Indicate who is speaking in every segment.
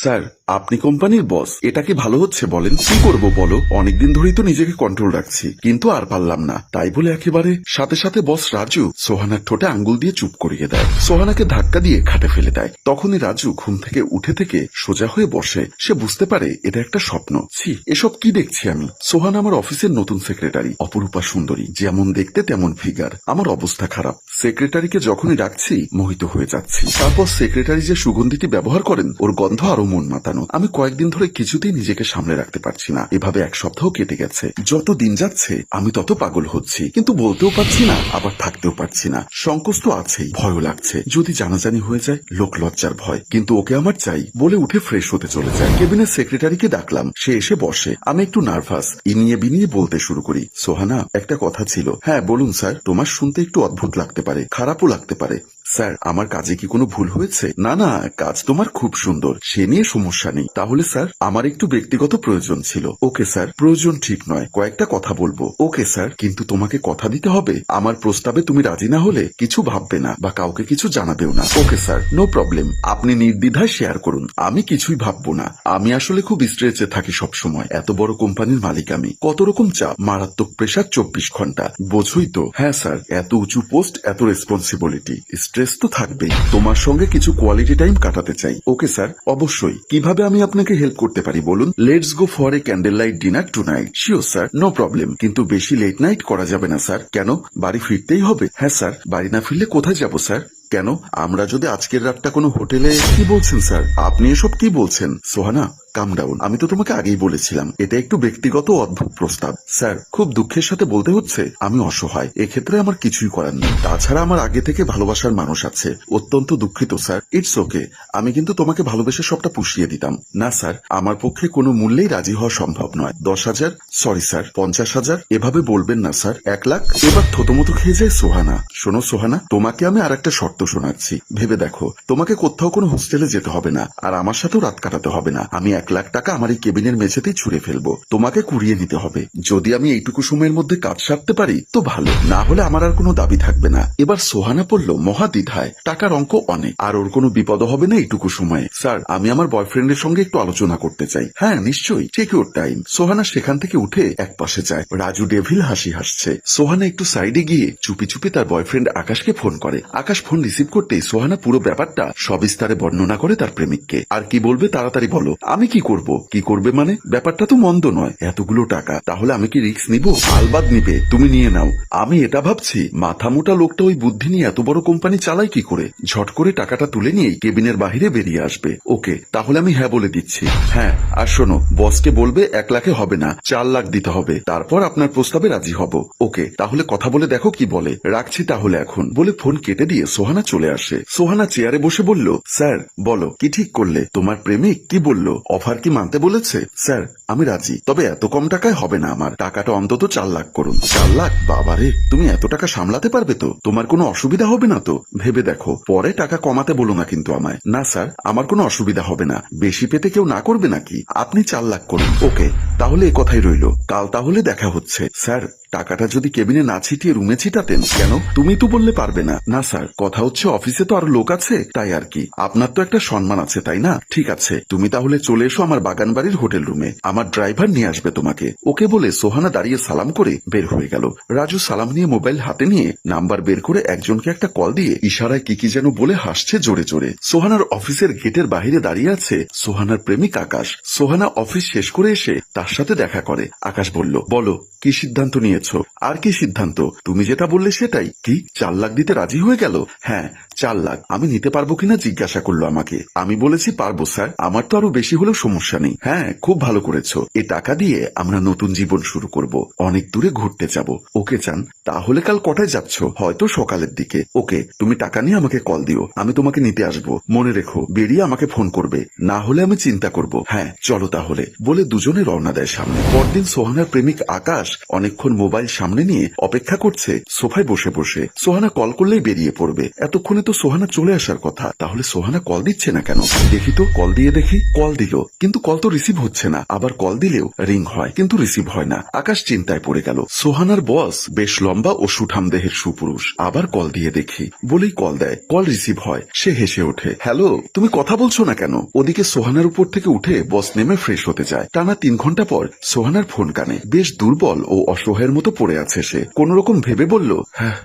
Speaker 1: Sir আপনি কোম্পানির বস, এটা কি ভালো হচ্ছে বলেন? কি করব বলো? অনেকদিন ধরেই তো নিজেকে কন্ট্রোল রাখছি, কিন্তু আর পারলাম না। তাই বলে একেবারে সাথে সাথে বস রাজু সোহানার ঠোঁটে আঙ্গুল দিয়ে চুপ করিয়ে দেয়। সোহানাকে ধাক্কা দিয়ে খাটে ফেলে দেয়। তখনই রাজু ঘুম থেকে উঠে থেকে সোজা হয়ে বসে। সে বুঝতে পারে এটা একটা স্বপ্ন। ছি, এসব কি দেখছি আমি? সোহান আমার অফিসের নতুন সেক্রেটারি অপরূপা সুন্দরী। যেমন দেখতে তেমন ফিগার আমার অবস্থা খারাপ। সেক্রেটারিকে যখনই ডাকছি, মোহিত হয়ে যাচ্ছি। তারপর সেক্রেটারি যে সুগন্ধিটি ব্যবহার করেন, ওর গন্ধ আরও মন মাতানো। আমি কয়েকদিন ধরে কিছুতেই নিজেকে সামলে রাখতে পারছি না। এভাবে এক সপ্তাহ কেটে গেছে। যত দিন যাচ্ছে, আমি তত পাগল হচ্ছি। কিন্তু বলতেও পারছি না, আবার থাকতেও পারছি না। সংকোচ তো আছেই, ভয়ও লাগছে। যদি জানাজানি হয়ে যায়, লোক লজ্জার ভয়। কিন্তু ওকে আমার চাই বলে উঠে ফ্রেশ হতে চলে যায়। কেবিনের সেক্রেটারিকে ডাকলাম। সে এসে বসে। আমি একটু নার্ভাস ইনিয়ে বিনিয়ে বলতে শুরু করি। সোহানা, একটা কথা ছিল। হ্যাঁ বলুন, স্যার। তোমার শুনতে একটু অদ্ভুত লাগতে পারে, খারাপও লাগতে পারে। স্যার, আমার কাজে কি কোনো ভুল হয়েছে? না না, কাজ তোমার খুব সুন্দর। সে নিয়ে সমস্যা নেই। তাহলে স্যার, আমার একটু ব্যক্তিগত প্রয়োজন ছিল। ওকে, স্যার, প্রয়োজন ঠিক নয়। কয়েকটা কথা বলব। ওকে, স্যার, কিন্তু তোমাকে কথা দিতে হবে? আমার প্রস্তাবে তুমি রাজি না হলে কিছু ভাববে না বা কাউকে কিছু জানাবেও না। Okay, sir, no problem. আপনি নির্দ্বিধায় শেয়ার করুন। আমি কিছুই ভাববো না। আমি আসলে খুব স্ট্রেচে থাকি সব সময় এত বড় কোম্পানির মালিক আমি। কত রকম চাপ। মারাত্মক প্রেশার চব্বিশ ঘণ্টা। বোঝই তো। হ্যাঁ স্যার, এত উঁচু পোস্ট, এত রেসপন্সিবিলিটি স্ট্রেস তো থাকবেই। তোমার সঙ্গে কিছু কোয়ালিটি টাইম কাটাতে চাই। ওকে স্যার অবশ্যই। কীভাবে আমি আপনাকে হেল্প করতে পারি, বলুন? Let's go for a candle light dinner tonight sure sir no problem কিন্তু বেশি লেট নাইট করা যাবে না স্যার কেন? বাড়ি ফিরতেই হবে। হ্যাঁ স্যার বাড়ি না ফিরলে কোথায় যাব স্যার কেন? আমরা যদি আজকের রাতটা কোনো হোটেলে কি বলছেন স্যার আপনি এসব কি বলছেন? সোহানা কাম ডাউন আমি তো তোমাকে আগেই বলেছিলাম, এটা একটু ব্যক্তিগত অদ্ভুত প্রস্তাব। স্যার, খুব দুঃখের সাথে বলতে হচ্ছে, আমি অসহায়। এক্ষেত্রে আমার কিছুই করার নেই। তাছাড়া আমার আগে থেকে ভালোবাসার মানুষ আছে। অত্যন্ত দুঃখিত, স্যার। ইটস ওকে আমি কিন্তু তোমাকে ভালোবেসে সবটা পুষিয়ে দিতাম। না, স্যার, আমার পক্ষে কোনো মূল্যেই রাজি হওয়া সম্ভব নয়। দশ হাজার? Sorry sir. পঞ্চাশ হাজার? এভাবে বলবেন না, স্যার। এক লাখ? এবার থতমতো খেয়ে যায় সোহানা। শোনো, সোহানা, তোমাকে আমি আর একটা শর্ত শোনাচ্ছি। ভেবে দেখো, তোমাকে কোথাও কোনো হোস্টেলে যেতে হবে না, আর আমার সাথেও রাত কাটাতে হবে না। আমি এক লাখ টাকা আমার এই কেবিনের মেঝেতেই ছুড়ে ফেলব। তোমাকে কুড়িয়ে নিতে হবে। যদি আমি এইটুকু সময়ের মধ্যে কাজ সারতে পারি, তো ভালো। না হলে আমার আর কোনো দাবি থাকবে না। এবার সোহানা পড়ল মহাদ্বিধায়। টাকার অঙ্ক অনেক। আর ওর কোনো বিপদ হবে না এইটুকু সময়ে। স্যার, আমি আমার বয়ফ্রেন্ডের সঙ্গে একটু আলোচনা করতে চাই। হ্যাঁ নিশ্চয়ই। Take your time. সোহানা সেখান থেকে উঠে এক পাশে যায়। রাজু ডেভিল হাসি হাসছে। সোহানা একটু সাইডে গিয়ে চুপি চুপি তার বয়ফ্রেন্ড আকাশকে ফোন করে। আকাশ ফোন রিসিভ করতেই সোহানা পুরো ব্যাপারটা সবিস্তারে বর্ণনা করে তার প্রেমিককে। আর কি বলবে তাড়াতাড়ি বলো। আমি কি করব? কি করবে মানে? ব্যাপারটা তো মন্দ নয়। এতগুলো টাকা, তাহলে আমি কি রিস্ক নিব? আলবাদ নিবে, তুমি নিয়ে নাও। আমি এটা ভাবছি। মাথা মোটা লোকটা ওই বুদ্ধি নিয়ে এত বড় কোম্পানি চালায় কি করে? ঝট করে টাকাটা তুলে নিয়েই কেবিনের বাহিরে বেরিয়ে আসবে। ওকে, তাহলে আমি হ্যাঁ বলে দিচ্ছি। হ্যাঁ আর শোনো, বসকে বলবে এক লাখে হবে না, চার লাখ দিতে হবে। তারপর আপনার প্রস্তাবে রাজি হব। ওকে, তাহলে কথা বলে দেখো কি বলে। রাখছি তাহলে এখন। বলে ফোন কেটে দিয়ে সোহানা চলে আসে। সোহানা চেয়ারে বসে বলল, স্যার, বলো, কি ঠিক করলে? তোমার প্রেমিক কি বলল? অফার কি মানতে বলেছে? স্যার, আমি রাজি। তবে এত কম টাকায় হবে না আমার। টাকাটা অন্তত চার লাখ করুন। চার লাখ? বাবারে, তুমি এত টাকা সামলাতে পারবে তো? তোমার কোনো অসুবিধা হবে না তো? ভেবে দেখো। পরে টাকা কমাতে বলো না কিন্তু আমায়। না, স্যার, আমার কোনো অসুবিধা হবে না। বেশি পেতে কেউ না করবে নাকি? আপনি চার লাখ করুন। ওকে, তাহলে এ কথাই রইল। কাল তাহলে দেখা হচ্ছে। স্যার টাকাটা যদি কেবিনে না ছিটিয়ে রুমে ছিটাতেন, কেন? তুমি তো বললে পারবে না। না, স্যার, কথা হচ্ছে অফিসে তো আরও লোক আছে, তাই আর কি। আপনার তো একটা সম্মান আছে, তাই না? ঠিক আছে, তুমি তাহলে চলে এসো আমার বাগান বাড়ির হোটেল রুমে। আমার ড্রাইভার নিয়ে আসবে তোমাকে। ওকে বলে সোহানা দাঁড়িয়ে সালাম করে বের হয়ে গেল। রাজু সালাম নিয়ে মোবাইল হাতে নিয়ে নাম্বার বের করে একজনকে একটা কল দিয়ে ইশারায় কি কি যেন বলে হাসছে জোরে জোরে। সোহানার অফিসের গেটের বাইরে দাঁড়িয়ে আছে সোহানার প্রেমিক আকাশ। সোহানা অফিস শেষ করে এসে তার সাথে দেখা করে। আকাশ বলল, বলো, কি সিদ্ধান্ত নিয়েছো আর কি সিদ্ধান্ত? তুমি যেটা বললে সেটাই। কি, চার লাখ দিতে রাজি হয়ে গেল? হ্যাঁ চার লাখ। আমি নিতে পারব কিনা জিজ্ঞাসা করল আমাকে। আমি বলেছি, পারব, স্যার। আমার তো আরও বেশি হলেও সমস্যা নেই। হ্যাঁ খুব ভালো করেছ। এ টাকা দিয়ে আমরা নতুন জীবন শুরু করব। অনেক দূরে ঘুরতে যাব। ওকে, চান, তাহলে কাল কটায় যাচ্ছ? হয়তো সকালের দিকে। ওকে, তুমি টাকা নিয়ে আমাকে কল দিও। আমি তোমাকে নিতে আসব। মনে রেখো, বেরিয়ে আমাকে ফোন করবে। না হলে আমি চিন্তা করব। হ্যাঁ চলো তাহলে। বলে দুজনে রওনা দেয় সামনে। পরদিন সোহানার প্রেমিক আকাশ অনেকক্ষণ মোবাইল সামনে নিয়ে অপেক্ষা করছে সোফায় বসে বসে। সোহানা কল করলেই বেরিয়ে পড়বে। এতক্ষণে তো সোহানা চলে আসার কথা, তাহলে সোহানা কল দিচ্ছে না কেন? দেখি তো কল দিয়ে দেখি কল দিল। কিন্তু কল তো রিসিভ হচ্ছে না। আবার কল দিলেও রিং হয়, কিন্তু রিসিভ হয় না। আকাশ চিন্তায় পড়ে গেল। সোহানার বস বেশ লম্বা ও সুঠাম দেহের সুপুরুষ। আবার কল দিয়ে দেখি। বলেই কল দেয়। কল রিসিভ হয়। সে হেসে ওঠে। হ্যালো তুমি কথা বলছো না কেন? ওদিকে সোহানার উপর থেকে উঠে বস নেমে ফ্রেশ হতে যায়। টানা তিন ঘণ্টা পর সোহানার ফোন কানে। বেশ দুর্বল ও অসহায়ের মতো পড়ে আছে সে। কোন রকম ভেবে বলল হ্যাঁ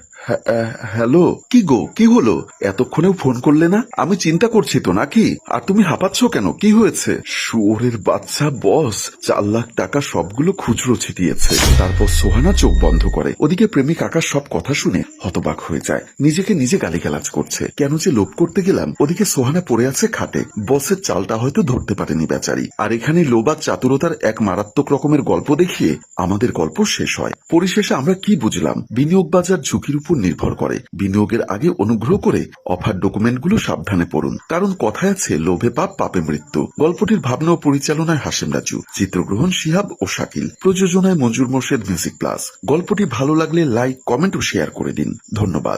Speaker 1: হ্যালো, কি গো, কি হলো? এতক্ষণেও ফোন করলে না? আমি চিন্তা করছি তো নাকি? আর তুমি হাঁপাচ্ছ কেন? কি হয়েছে? শুয়োরের বাচ্চা, বস, চার লাখ টাকা সবগুলো খুচরো ছিটিয়েছে। তারপর সোহানা চোখ বন্ধ করে। ওদিকে প্রেমিক আকাশ সব কথা শুনে হতবাক হয়ে যায়। নিজেকে নিজে গালিগালাজ করছে। কেন যে লোভ করতে গেলাম, ওদিকে সোহানা পড়ে আছে খাটে। বসের চালটা হয়তো ধরতে পারেনি বেচারি। আর এখানে লোভ আর চাতুরতার এক মারাত্মক রকমের গল্প দেখিয়ে আমাদের গল্প শেষ হয়। পরিশেষে আমরা কি বুঝলাম? বিনিয়োগ বাজার ঝুঁকির উপর নির্ভর করে। বিনিয়োগের আগে অনুগ্রহ করে অফার ডকুমেন্টগুলো সাবধানে পড়ুন। কারণ কথায় আছে, লোভে পাপ, পাপে মৃত্যু। গল্পটির ভাবনা ও পরিচালনায় হাসেম রাজু। চিত্রগ্রহণ শিহাব ও শাকিল। প্রযোজনায় মঞ্জুর মোর্শেদ মিউজিক প্লাস। গল্পটি ভালো লাগলে লাইক, কমেন্ট ও শেয়ার করে দিন। ধন্যবাদ।